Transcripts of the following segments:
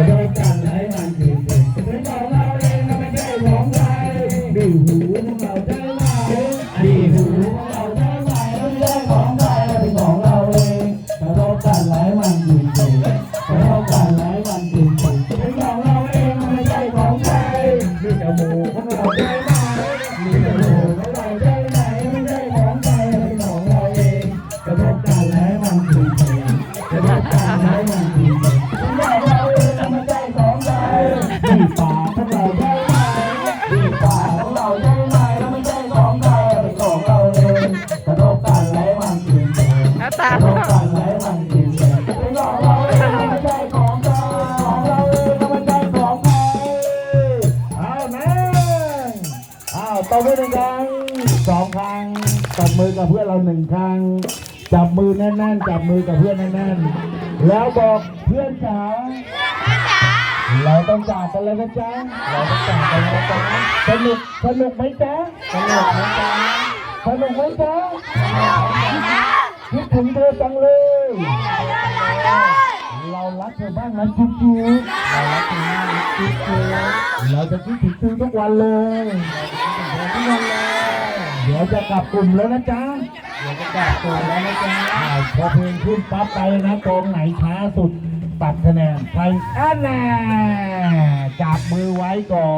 จะโดนกันไหลมันคือเป็นของเราเองนะไม่ใช่ของใครดีหูของเราเท่าไหมดีหูของเราเท่าไหมไม่ใช่ของใครเป็นของเราเองจะโดนกันไหลมัน ตบมือหนึ่งครั้งสองครั้งตบมือกับเพื่อนเราหนึ่งครั้ง จับมือแน่นๆ จับมือกับเพื่อนแน่นๆ แล้วบอกเพื่อนจ๋าเราต้องจากกันเลยนะจ๊ะ เราต้องจากกันแล้วนะจ๊ะสนุกสนุกไหมจ๊ะสนุกไหมจ๊ะสนุกไหมจ๊ะคิดถึงเธอจังเลย เรารักเธอบ้างนะจุ๊บจุ๊บเรารักเธอมากจุ๊บจุ๊บเราจะคิดถึงเธอทุกวันเลย เราจะคิดถึงเธอทุกวันเลยเดี๋ยวจะกลับกลุ่มแล้วนะจ๊ะเดี๋ยวจะกลับกลุ่มแล้วนะจ๊ะอ่าพอเพลงขึ้นปั๊บไปนะกองไหนช้าสุดตัดคะแนนใครอันแน่จับมือไว้ก่อ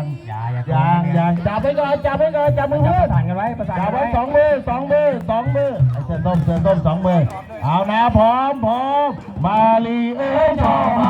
นอย่าอย่ายังยังจับไว้ก่อนจับไว้ก่อนจับมือจับเพื่ปอนระสานกันไว้ประสานจักับนไว้ไว้สองมือสองมือสองมือไอ้เสื้อต้มเสื้อต้มสองมือเอานะพร้อมพร้อมมาลีเอ้ยชอบมา